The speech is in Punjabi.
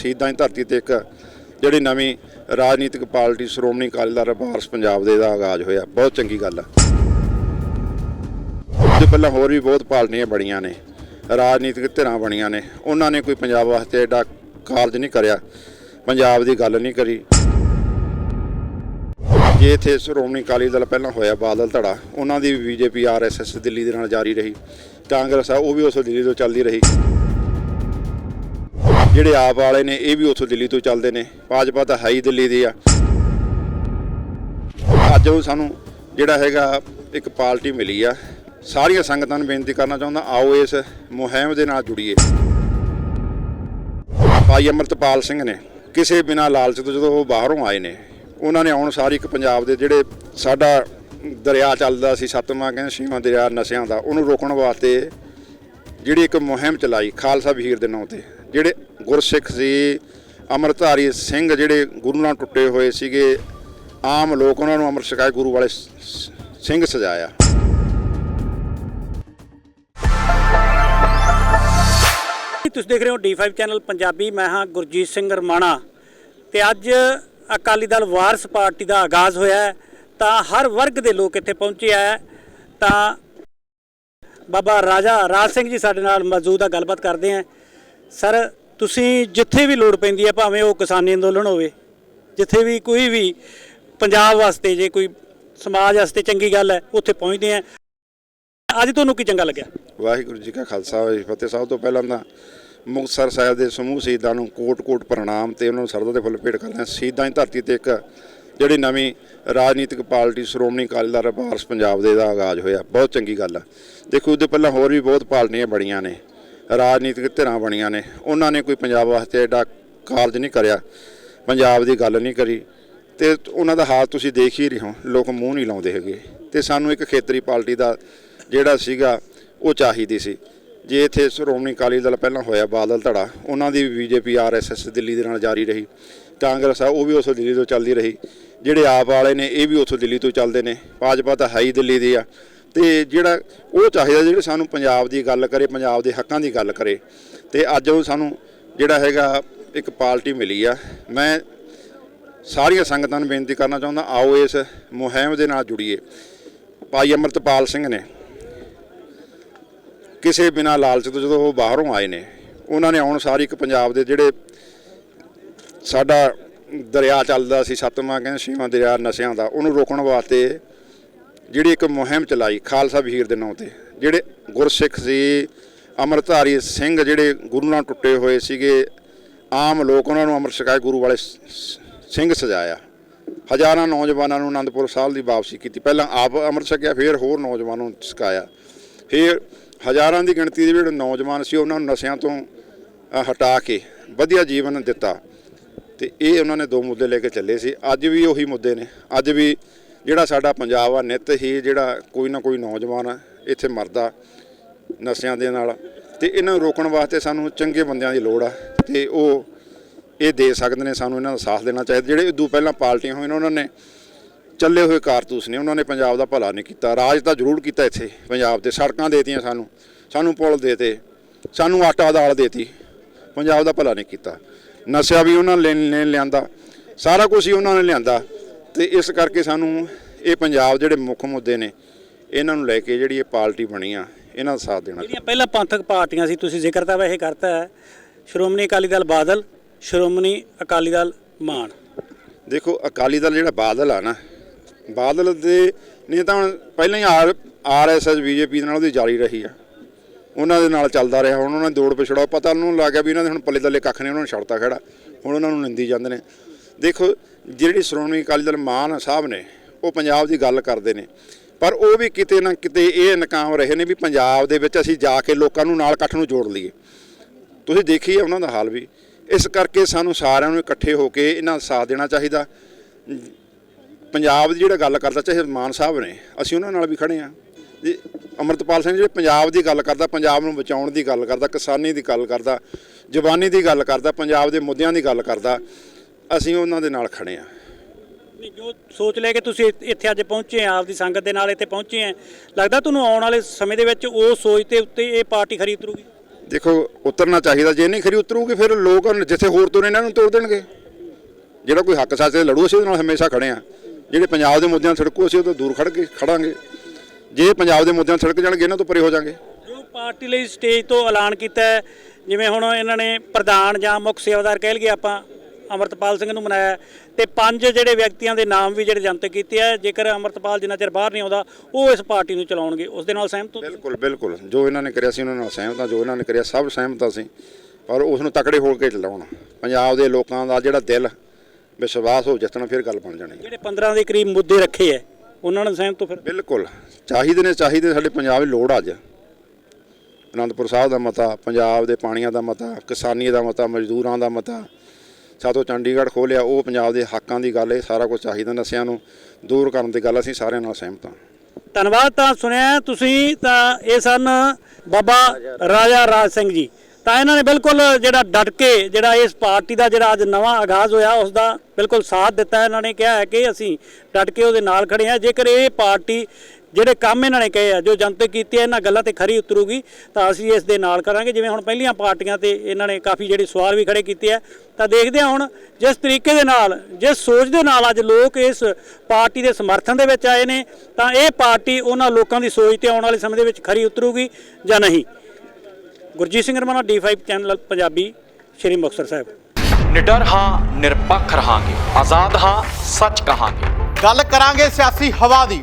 ਸ਼ਹੀਦਾਂ ਦੀ ਧਰਤੀ ਤੇ ਇੱਕ ਜਿਹੜੀ ਨਵੀਂ ਰਾਜਨੀਤਿਕ ਪਾਰਟੀ ਸ਼੍ਰੋਮਣੀ ਅਕਾਲੀ ਦਲ ਵਾਰਸ ਪੰਜਾਬ ਦੇ ਦਾ ਆਗਾਜ਼ ਹੋਇਆ। ਬਹੁਤ ਚੰਗੀ ਗੱਲ ਆ। ਉਹਦੇ ਪਹਿਲਾਂ ਹੋਰ ਵੀ ਬਹੁਤ ਪਾਰਟੀਆਂ ਬਣੀਆਂ ਨੇ, ਰਾਜਨੀਤਿਕ ਧਿਰਾਂ ਬਣੀਆਂ ਨੇ। ਉਹਨਾਂ ਨੇ ਕੋਈ ਪੰਜਾਬ ਵਾਸਤੇ ਐਡਾ ਕਾਰਜ ਨਹੀਂ ਕਰਿਆ, ਪੰਜਾਬ ਦੀ ਗੱਲ ਨਹੀਂ ਕਰੀ। ਜੇ ਇੱਥੇ ਸ਼੍ਰੋਮਣੀ ਅਕਾਲੀ ਦਲ ਪਹਿਲਾਂ ਹੋਇਆ ਬਾਦਲ ਧੜਾ, ਉਹਨਾਂ ਦੀ ਵੀ ਬੀਜੇਪੀ ਆਰਐਸਐਸ ਦਿੱਲੀ ਦੇ ਨਾਲ ਜਾਰੀ ਰਹੀ। ਕਾਂਗਰਸ ਆ, ਉਹ ਵੀ ਉਸੋਂ ਦਿੱਲੀ ਤੋਂ ਚੱਲਦੀ ਰਹੀ। ਜਿਹੜੇ ਆਪ ਵਾਲੇ ਨੇ, ਇਹ ਵੀ ਉੱਥੋਂ ਦਿੱਲੀ ਤੋਂ ਚੱਲਦੇ ਨੇ। ਭਾਜਪਾ ਤਾਂ ਹੈ ਹੀ ਦਿੱਲੀ ਦੀ ਆ। ਅੱਜ ਉਹ ਸਾਨੂੰ ਜਿਹੜਾ ਹੈਗਾ, ਇੱਕ ਪਾਰਟੀ ਮਿਲੀ ਆ। ਸਾਰੀਆਂ ਸੰਗਤਾਂ ਨੂੰ ਬੇਨਤੀ ਕਰਨਾ ਚਾਹੁੰਦਾ, ਆਓ ਇਸ ਮੁਹਿੰਮ ਦੇ ਨਾਲ ਜੁੜੀਏ। ਭਾਈ ਅਮਰਤਪਾਲ ਸਿੰਘ ਨੇ ਕਿਸੇ ਬਿਨਾ ਲਾਲਚ ਤੋਂ ਜਦੋਂ ਉਹ ਬਾਹਰੋਂ ਆਏ ਨੇ, ਉਹਨਾਂ ਨੇ ਆਉਣ ਸਾਰੀ ਇੱਕ ਪੰਜਾਬ ਦੇ ਜਿਹੜੇ ਸਾਡਾ ਦਰਿਆ ਚੱਲਦਾ ਸੀ, ਸਤਵਾਂ ਕਹਿੰਦੇ ਛੇਵਾਂ ਦਰਿਆ ਨਸ਼ਿਆਂ ਦਾ, ਉਹਨੂੰ ਰੋਕਣ ਵਾਸਤੇ ਜਿਹੜੀ ਇੱਕ ਮੁਹਿੰਮ ਚਲਾਈ, ਖਾਲਸਾ ਵੀਰ ਦੇ ਨਾਂ ਤੇ। ਜਿਹੜੇ ਗੁਰਸਿੱਖ ਸੀ, ਅੰਮ੍ਰਿਤਧਾਰੀ ਸਿੰਘ ਜਿਹੜੇ ਗੁਰੂ ਨਾਲ ਟੁੱਟੇ ਹੋਏ ਸੀਗੇ, ਆਮ ਲੋਕ ਉਹਨਾਂ ਨੂੰ ਅੰਮ੍ਰਿਤ ਛਕਾਏ, ਗੁਰੂ ਵਾਲੇ ਸਿੰਘ ਸਜਾਇਆ। ਤੁਸੀਂ ਦੇਖ ਰਹੇ ਹੋ D5 ਚੈਨਲ ਪੰਜਾਬੀ, ਮੈਂ ਹਾਂ ਗੁਰਜੀਤ ਸਿੰਘ ਰਮਾਣਾ। ਤੇ ਅੱਜ ਅਕਾਲੀ ਦਲ ਵਾਰਸ ਪਾਰਟੀ ਦਾ ਆਗਾਜ਼ ਹੋਇਆ ਤਾਂ ਹਰ ਵਰਗ ਦੇ ਲੋਕ ਇੱਥੇ ਪਹੁੰਚੇ ਆ, ਤਾਂ ਬਾਬਾ ਰਾਜਾ ਰਾਜ ਸਿੰਘ ਜੀ ਸਾਡੇ ਨਾਲ ਮੌਜੂਦ ਆ, ਗੱਲਬਾਤ ਕਰਦੇ ਆ। ਸਰ, ਤੁਸੀਂ ਜਿੱਥੇ ਵੀ ਲੋੜ ਪੈਂਦੀ ਹੈ, ਭਾਵੇਂ ਉਹ ਕਿਸਾਨੀ ਅੰਦੋਲਨ ਹੋਵੇ, ਜਿੱਥੇ ਵੀ ਕੋਈ ਵੀ ਪੰਜਾਬ ਵਾਸਤੇ ਜੇ ਕੋਈ ਸਮਾਜ ਵਾਸਤੇ ਚੰਗੀ ਗੱਲ ਹੈ, ਉੱਥੇ ਪਹੁੰਚਦੇ ਆ ਅੱਜ ਤੁਹਾਨੂੰ ਕੀ ਚੰਗਾ ਲੱਗਿਆ? ਵਾਹਿਗੁਰੂ ਜੀ ਕਾ ਖਾਲਸਾ, ਵਾਹਿਗੁਰੂ ਜੀ ਕੀ ਫਤਿਹ। ਸਾਹਿਬ ਤੋਂ ਪਹਿਲਾਂ ਤਾਂ ਮੁਕਤਸਰ ਸਾਹਿਬ ਦੇ ਸਮੂਹ ਸ਼ਹੀਦਾਂ ਨੂੰ ਕੋਟ-ਕੋਟ ਪ੍ਰਣਾਮ ਤੇ ਉਹਨਾਂ ਨੂੰ ਸਰਦਾ ਦੇ ਫੁੱਲ ਭੇਟ ਕਰਦੇ ਹਾਂ। ਸ਼ਹੀਦਾਂ ਦੀ ਧਰਤੀ ਤੇ ਇੱਕ ਜਿਹੜੀ ਨਵੀਂ ਰਾਜਨੀਤਿਕ ਪਾਰਟੀ, ਸ਼੍ਰੋਮਣੀ ਅਕਾਲੀ ਦਲ ਵਾਰਸ ਪੰਜਾਬ ਦੇ ਦਾ ਆਗਾਜ਼ ਹੋਇਆ। ਬਹੁਤ ਚੰਗੀ ਗੱਲ ਆ। ਦੇਖੋ, ਉਹਦੇ ਪਹਿਲਾਂ ਹੋਰ ਵੀ ਬਹੁਤ ਪਾਰਟੀਆਂ ਬਣੀਆਂ ਨੇ। ਰਾਜਨੀਤਿਕ ਧਿਰਾਂ ਬਣੀਆਂ ਨੇ। ਉਹਨਾਂ ਨੇ ਕੋਈ ਪੰਜਾਬ ਵਾਸਤੇ ਐਡਾ ਕਾਰਜ ਨਹੀਂ ਕਰਿਆ। ਪੰਜਾਬ ਦੀ ਗੱਲ ਨਹੀਂ ਕਰੀ। ਤੇ ਉਹਨਾਂ ਦਾ ਹਾਲ ਤੁਸੀਂ ਦੇਖ ਹੀ ਰਹੇ ਹੋ। ਲੋਕ ਮੂੰਹ ਨਹੀਂ ਲਾਉਂਦੇ ਹੈਗੇ। ਤੇ ਸਾਨੂੰ ਇੱਕ ਖੇਤਰੀ ਪਾਰਟੀ ਦਾ ਜਿਹੜਾ ਸੀਗਾ, ਉਹ ਚਾਹੀਦੀ ਸੀ। ਜੇ ਇੱਥੇ ਸ਼੍ਰੋਮਣੀ ਅਕਾਲੀ ਦਲ ਪਹਿਲਾਂ ਹੋਇਆ, ਬਾਦਲ ਧੜਾ, ਉਹਨਾਂ ਦੀ ਵੀ ਬੀਜੇਪੀ ਆਰਐਸਐਸ ਦਿੱਲੀ ਦੇ ਨਾਲ ਜਾਰੀ ਰਹੀ। ਕਾਂਗਰਸ ਆ, ਉਹ ਵੀ ਉਸੋਂ ਦਿੱਲੀ ਤੋਂ ਚੱਲਦੀ ਰਹੀ। ਜਿਹੜੇ ਆਪ ਵਾਲੇ ਨੇ, ਇਹ ਵੀ ਉਥੋਂ ਦਿੱਲੀ ਤੋਂ ਚੱਲਦੇ ਨੇ। ਭਾਜਪਾ ਤਾਂ ਹੈ ਹੀ ਦਿੱਲੀ ਦੀ ਆ। ਤੇ ਜਿਹੜਾ ਉਹ ਚਾਹੀਦਾ ਜਿਹੜੇ ਸਾਨੂੰ ਪੰਜਾਬ ਦੀ ਗੱਲ ਕਰੇ, ਪੰਜਾਬ ਦੇ ਹੱਕਾਂ ਦੀ ਗੱਲ ਕਰੇ। ਤੇ ਅੱਜ ਉਹ ਸਾਨੂੰ ਜਿਹੜਾ ਹੈਗਾ ਇੱਕ ਪਾਰਟੀ ਮਿਲੀ ਆ। ਮੈਂ ਸਾਰੀਆਂ ਸੰਗਤਾਂ ਨੂੰ ਬੇਨਤੀ ਕਰਨਾ ਚਾਹੁੰਦਾ, ਆਓ ਇਸ ਮੁਹਿੰਮ ਦੇ ਨਾਲ ਜੁੜੀਏ। ਭਾਈ ਅਮਰਤਪਾਲ ਸਿੰਘ ਨੇ ਕਿਸੇ ਬਿਨਾ ਲਾਲਚ ਤੋਂ ਜਦੋਂ ਉਹ ਬਾਹਰੋਂ ਆਏ ਨੇ, ਉਹਨਾਂ ਨੇ ਆਉਣ ਸਾਰੀ ਇੱਕ ਪੰਜਾਬ ਦੇ ਜਿਹੜੇ ਸਾਡਾ ਦਰਿਆ ਚੱਲਦਾ ਸੀ ਸੱਤਵਾਂ ਕਹਿੰਦੇ, ਛੇਵਾਂ ਦਰਿਆ ਨਸ਼ਿਆਂ ਦਾ, ਉਹਨੂੰ ਰੋਕਣ ਵਾਸਤੇ ਜਿਹੜੀ ਇੱਕ ਮੁਹਿੰਮ ਚਲਾਈ ਖਾਲਸਾ ਵੀਰ ਦੇ ਨਾਂ ਤੇ, ਜਿਹੜੇ ਗੁਰਸਿੱਖ ਸੀ, ਅੰਮ੍ਰਿਤਧਾਰੀ ਸਿੰਘ ਜਿਹੜੇ ਗੁਰੂ ਨਾਲ ਟੁੱਟੇ ਹੋਏ ਸੀਗੇ, ਆਮ ਲੋਕ ਉਹਨਾਂ ਨੂੰ ਅੰਮ੍ਰਿਤ ਛਕਾਏ, ਗੁਰੂ ਵਾਲੇ ਸਿੰਘ ਸਜਾਇਆ। ਹਜ਼ਾਰਾਂ ਨੌਜਵਾਨਾਂ ਨੂੰ ਆਨੰਦਪੁਰ ਸਾਹਿਬ ਦੀ ਵਾਪਸੀ ਕੀਤੀ। ਪਹਿਲਾਂ ਆਪ ਅੰਮ੍ਰਿਤ ਛਕਿਆ, ਫਿਰ ਹੋਰ ਨੌਜਵਾਨਾਂ ਨੂੰ ਛਕਾਇਆ। ਫਿਰ ਹਜ਼ਾਰਾਂ ਦੀ ਗਿਣਤੀ ਦੇ ਜਿਹੜੇ ਨੌਜਵਾਨ ਸੀ, ਉਹਨਾਂ ਨੂੰ ਨਸ਼ਿਆਂ ਤੋਂ ਹਟਾ ਕੇ ਵਧੀਆ ਜੀਵਨ ਦਿੱਤਾ। ਤੇ ਇਹ ਉਹਨਾਂ ਨੇ ਦੋ ਮੁੱਦੇ ਲੈ ਕੇ ਚੱਲੇ ਸੀ। ਅੱਜ ਵੀ ਉਹੀ ਮੁੱਦੇ ਨੇ। ਅੱਜ ਵੀ ਜਿਹੜਾ ਸਾਡਾ ਪੰਜਾਬ ਆ, ਨਿਤ ਹੀ ਜਿਹੜਾ ਕੋਈ ਨਾ ਕੋਈ ਨੌਜਵਾਨ ਇੱਥੇ ਮਰਦਾ ਨਸ਼ਿਆਂ ਦੇ ਨਾਲ। ਤੇ ਇਹਨਾਂ ਨੂੰ ਰੋਕਣ ਵਾਸਤੇ ਸਾਨੂੰ ਚੰਗੇ ਬੰਦਿਆਂ ਦੀ ਲੋੜ ਆ, ਤੇ ਉਹ ਇਹ ਦੇ ਸਕਦੇ ਨੇ, ਸਾਨੂੰ ਇਹਨਾਂ ਦਾ ਸਾਥ ਦੇਣਾ ਚਾਹੀਦਾ। ਜਿਹੜੇ ਇਦੋਂ ਪਹਿਲਾਂ ਪਾਰਟੀਆਂ ਹੋਈਆਂ ਉਹਨਾਂ ਨੇ ਚੱਲੇ ਹੋਏ ਕਾਰਤੂਸ ਨੇ, ਉਹਨਾਂ ਨੇ ਪੰਜਾਬ ਦਾ ਭਲਾ ਨਹੀਂ ਕੀਤਾ। ਰਾਜ ਤਾਂ ਜ਼ਰੂਰ ਕੀਤਾ ਇੱਥੇ, ਪੰਜਾਬ ਤੇ ਸੜਕਾਂ ਦੇਤੀਆਂ ਸਾਨੂੰ ਸਾਨੂੰ ਪੁਲ ਦੇਤੇ, ਸਾਨੂੰ ਆਟਾ ਦਾਲ ਦੇਤੀ, ਪੰਜਾਬ ਦਾ ਭਲਾ ਨਹੀਂ ਕੀਤਾ। ਨਸ਼ਾ ਵੀ ਉਹਨਾਂ ਨੇ ਲੈ ਲਿਆਂਦਾ, ਸਾਰਾ ਕੁਝ ਹੀ ਉਹਨਾਂ ਨੇ ਲਿਆਂਦਾ। ਤੇ ਇਸ ਕਰਕੇ ਸਾਨੂੰ ਇਹ ਪੰਜਾਬ ਜਿਹੜੇ ਮੁੱਖ ਮੁੱਦੇ ਨੇ ਇਹਨਾਂ ਨੂੰ ਲੈ ਕੇ ਜਿਹੜੀ ਇਹ ਪਾਰਟੀ ਬਣੀ ਆ ਇਹਨਾਂ ਦਾ ਸਾਥ ਦੇਣਾ ਜਿਹੜੀਆਂ ਪਹਿਲਾਂ ਪੰਥਕ ਪਾਰਟੀਆਂ ਸੀ ਤੁਸੀਂ ਜ਼ਿਕਰ ਤਾਂ ਵੈਸੇ ਕਰਤਾ ਹੈ ਸ਼੍ਰੋਮਣੀ ਅਕਾਲੀ ਦਲ ਬਾਦਲ ਸ਼੍ਰੋਮਣੀ ਅਕਾਲੀ ਦਲ ਮਾਨ। ਦੇਖੋ ਅਕਾਲੀ ਦਲ ਜਿਹੜਾ ਬਾਦਲ ਆ ਨਾ ਬਾਦਲ ਦੇ ਨਹੀਂ ਤਾਂ ਹੁਣ ਪਹਿਲਾਂ ਹੀ ਆਰ ਆਰਐਸਐਸ ਬੀਜੇਪੀ ਦੇ ਨਾਲ ਉਹਦੀ ਜਾਰੀ ਰਹੀ ਆ। ਉਹਨਾਂ ਦੇ ਨਾਲ ਚੱਲਦਾ ਰਿਹਾ ਹੁਣ ਉਹਨਾਂ ਨੇ ਦੌੜ ਪਿਛੜਾ ਪਤਾ ਉਹਨੂੰ ਲੱਗ ਗਿਆ ਵੀ ਇਹਨਾਂ ਦੇ ਹੁਣ ਪੱਲੇ ਦੱਲੇ ਕੱਖ ਨਹੀਂ ਉਹਨਾਂ ਨੂੰ ਛੱਡਤਾ ਖੜਾ ਹੁਣ ਉਹਨਾਂ ਨੂੰ ਨਿੰਦੀ ਜਾਂਦੇ ਨੇ। ਦੇਖੋ ਜਿਹੜੀ ਸ਼੍ਰੋਮਣੀ ਅਕਾਲੀ ਦਲ ਮਾਨ ਸਾਹਿਬ ਨੇ, ਉਹ ਪੰਜਾਬ ਦੀ ਗੱਲ ਕਰਦੇ ਨੇ। ਪਰ ਉਹ ਵੀ ਕਿਤੇ ਨਾ ਕਿਤੇ ਇਹ ਨਕਾਮ ਰਹੇ ਨੇ ਵੀ ਪੰਜਾਬ ਦੇ ਵਿੱਚ ਅਸੀਂ ਜਾ ਕੇ ਲੋਕਾਂ ਨੂੰ ਨਾਲ ਇਕੱਠ ਨੂੰ ਜੋੜ ਲਈਏ। ਤੁਸੀਂ ਦੇਖੀਏ ਉਹਨਾਂ ਦਾ ਹਾਲ ਵੀ। ਇਸ ਕਰਕੇ ਸਾਨੂੰ ਸਾਰਿਆਂ ਨੂੰ ਇਕੱਠੇ ਹੋ ਕੇ ਇਹਨਾਂ ਦਾ ਸਾਥ ਦੇਣਾ ਚਾਹੀਦਾ। ਪੰਜਾਬ ਦੀ ਜਿਹੜਾ ਗੱਲ ਕਰਦਾ, ਚਾਹੇ ਮਾਨ ਸਾਹਿਬ ਨੇ, ਅਸੀਂ ਉਹਨਾਂ ਨਾਲ ਵੀ ਖੜੇ ਆ ਜੀ, ਅਮਰਤਪਾਲ ਸਿੰਘ ਜਿਹੜੇ ਪੰਜਾਬ ਦੀ ਗੱਲ ਕਰਦਾ, ਪੰਜਾਬ ਨੂੰ ਬਚਾਉਣ ਦੀ ਗੱਲ ਕਰਦਾ, ਕਿਸਾਨੀ ਦੀ ਗੱਲ ਕਰਦਾ, ਜਵਾਨੀ ਦੀ ਗੱਲ ਕਰਦਾ, ਪੰਜਾਬ ਦੇ ਮੁੱਦਿਆਂ ਦੀ ਗੱਲ ਕਰਦਾ ਅਸੀਂ ਉਹਨਾਂ ਦੇ ਨਾਲ ਖੜੇ ਆ ਨਹੀਂ, ਜੋ ਸੋਚ ਲੈ ਕੇ ਤੁਸੀਂ ਇੱਥੇ- ਅੱਜ ਪਹੁੰਚੇ ਆ ਆਪਦੀ ਸੰਗਤ ਦੇ ਨਾਲ ਇੱਥੇ ਪਹੁੰਚੇ ਆ ਲੱਗਦਾ ਤੁਹਾਨੂੰ ਆਉਣ ਵਾਲੇ ਸਮੇਂ ਦੇ ਵਿੱਚ ਉਹ ਸੋਚ ਤੇ ਉੱਤੇ ਇਹ ਪਾਰਟੀ ਖਰੀ ਉਤਰੂਗੀ? ਦੇਖੋ ਉਤਰਨਾ ਚਾਹੀਦਾ ਜੇ ਨਹੀਂ ਖਰੀ ਉਤਰੂਗੀ ਫਿਰ ਲੋਕ ਜਿੱਥੇ ਹੋਰ ਤੁਰੇ ਇਹਨਾਂ ਨੂੰ ਤੋੜ ਦੇਣਗੇ। ਜਿਹੜਾ ਕੋਈ ਹੱਕ ਸੱਚ ਤੇ ਲੜੂ ਅਸੀਂ ਉਹਦੇ ਨਾਲ ਹਮੇਸ਼ਾ ਖੜੇ ਆ ਜਿਹੜੇ ਪੰਜਾਬ ਦੇ ਮੁੱਦਿਆਂ ਸੜਕੋ ਅਸੀਂ ਉਹ ਤੋਂ ਦੂਰ ਖੜ ਕੇ ਖੜਾਂਗੇ। ਜੇ ਪੰਜਾਬ ਦੇ ਮੁੱਦਿਆਂ ਸੜਕ ਜਾਣਗੇ ਇਹਨਾਂ ਤੋਂ ਪਰੇ ਹੋ ਜਾਾਂਗੇ। ਜੋ ਪਾਰਟੀ ਲਈ ਸਟੇਜ ਤੋਂ ਐਲਾਨ ਕੀਤਾ ਜਿਵੇਂ ਹੁਣ ਇਹਨਾਂ ਨੇ ਪ੍ਰਧਾਨ ਜਾਂ ਮੁੱਖ ਸੇਵਾਦਾਰ ਕਹਿ ਲਈਏ ਆਪਾਂ ਅਮਰਤਪਾਲ ਸਿੰਘ ਨੂੰ ਮਨਾਇਆ ਤੇ ਪੰਜ ਜਿਹੜੇ ਵਿਅਕਤੀਆਂ ਦੇ ਨਾਮ ਵੀ ਜਿਹੜੇ ਜਨਤਕ ਕੀਤੇ ਆ ਜੇਕਰ ਅਮਰਤਪਾਲ ਜਿੰਨਾ ਚਿਰ ਬਾਹਰ ਨਹੀਂ ਆਉਂਦਾ ਉਹ ਇਸ ਪਾਰਟੀ ਨੂੰ ਚਲਾਉਣਗੇ। ਉਸ ਦੇ ਨਾਲ ਸਹਿਮਤ ਹੋ ਬਿਲਕੁਲ ਬਿਲਕੁਲ। ਜੋ ਇਹਨਾਂ ਨੇ ਕਰਿਆ ਸੀ ਉਹਨਾਂ ਨਾਲ ਸਹਿਮਤ ਹਾਂ ਜੋ ਇਹਨਾਂ ਨੇ ਕਰਿਆ ਸਭ ਸਹਿਮਤ ਅਸੀਂ। ਪਰ ਉਸ ਨੂੰ ਤਕੜੇ ਹੋ ਕੇ ਚਲਾਉਣ। ਪੰਜਾਬ ਦੇ ਲੋਕਾਂ ਦਾ ਜਿਹੜਾ ਦਿਲ ਵਿਸ਼ਵਾਸ ਹੋ ਜਿੱਤਣਾ ਫਿਰ ਗੱਲ ਬਣ ਜਾਣੀ ਜਿਹੜੇ 15 ਦੇ ਕਰੀਬ ਮੁੱਦੇ ਰੱਖੇ ਐ ਉਹਨਾਂ ਨੂੰ ਸਹਿਮਤ ਹੋ ਫਿਰ? ਬਿਲਕੁਲ। ਚਾਹੀਦੇ ਨੇ ਚਾਹੀਦੇ ਸਾਡੇ ਪੰਜਾਬ ਦੀ ਲੋੜ ਅੱਜ। ਅਨੰਦਪੁਰ ਸਾਹਿਬ ਦਾ ਮਤਾ ਪੰਜਾਬ ਦੇ ਪਾਣੀਆਂ ਦਾ ਮਤਾ ਕਿਸਾਨੀ ਦਾ ਮਤਾ ਮਜ਼ਦੂਰਾਂ ਦਾ ਮਤਾ ਸਾਤੋਂ ਚੰਡੀਗੜ੍ਹ ਖੋਲਿਆ ਉਹ ਪੰਜਾਬ ਦੇ ਹੱਕਾਂ ਦੀ ਗੱਲ ਹੈ, ਸਾਰਾ ਕੁਝ ਚਾਹੀਦਾ ਨਸ਼ਿਆਂ ਨੂੰ, ਦੂਰ ਕਰਨ ਦੀ ਗੱਲ, ਅਸੀਂ ਸਾਰਿਆਂ ਨਾਲ ਸਹਿਮਤ ਹਾਂ। ਧੰਨਵਾਦ ਤਾਂ ਸੁਣਿਆ ਤੁਸੀਂ ਤਾਂ ਇਹ ਸਨ ਬਾਬਾ ਰਾਜਾ ਰਾਜ ਸਿੰਘ ਜੀ। ਤਾਂ ਇਹਨਾਂ ਨੇ ਬਿਲਕੁਲ ਜਿਹੜਾ ਡਟ ਕੇ, ਜਿਹੜਾ ਇਸ ਪਾਰਟੀ ਦਾ ਜਿਹੜਾ ਅੱਜ ਨਵਾਂ ਆਗਾਜ਼ ਹੋਇਆ, ਉਸ ਦਾ ਬਿਲਕੁਲ ਸਾਥ ਦਿੱਤਾ। ਇਹਨਾਂ ਨੇ ਕਿਹਾ ਹੈ ਕਿ ਅਸੀਂ ਡਟ ਕੇ ਉਹਦੇ ਨਾਲ ਖੜੇ ਹਾਂ। ਜੇਕਰ ਇਹ ਪਾਰਟੀ ਜਿਹੜੇ ਕੰਮ ਇਹਨਾਂ ਨੇ ਕਹੇ ਆ ਜੋ ਜਨਤਕ ਕੀਤੇ ਆ ਇਹਨਾਂ ਗੱਲਾਂ ਤੇ ਖਰੀ ਉਤਰੂਗੀ ਤਾਂ ਅਸੀਂ ਇਸ ਦੇ ਨਾਲ ਕਰਾਂਗੇ। ਜਿਵੇਂ ਹੁਣ ਪਹਿਲੀਆਂ ਪਾਰਟੀਆਂ ਤੇ ਇਹਨਾਂ ਨੇ ਕਾਫੀ ਜਿਹੜੇ ਸਵਾਲ ਵੀ ਖੜੇ ਕੀਤੇ ਆ ਤਾਂ ਦੇਖਦੇ ਹਾਂ ਹੁਣ ਜਿਸ ਤਰੀਕੇ ਦੇ ਨਾਲ ਜਿਸ ਸੋਚ ਦੇ ਨਾਲ ਅੱਜ ਲੋਕ ਇਸ ਪਾਰਟੀ ਦੇ ਸਮਰਥਨ ਦੇ ਵਿੱਚ ਆਏ ਨੇ ਤਾਂ ਇਹ ਪਾਰਟੀ ਉਹਨਾਂ ਲੋਕਾਂ ਦੀ ਸੋਚ ਤੇ ਆਉਣ ਵਾਲੇ ਸਮੇਂ ਦੇ ਵਿੱਚ ਖਰੀ ਉਤਰੂਗੀ ਜਾਂ ਨਹੀਂ? Gurjeet Singh Ramana D5 channel Punjabi Shri Muktsar Sahib. ਨਿਡਰ ਹਾਂ ਨਿਰਪੱਖ ਰਹਾਂਗੇ। ਆਜ਼ਾਦ ਹਾਂ ਸੱਚ ਕਹਾਂਗੇ। ਗੱਲ ਕਰਾਂਗੇ ਸਿਆਸੀ ਹਵਾ ਦੀ।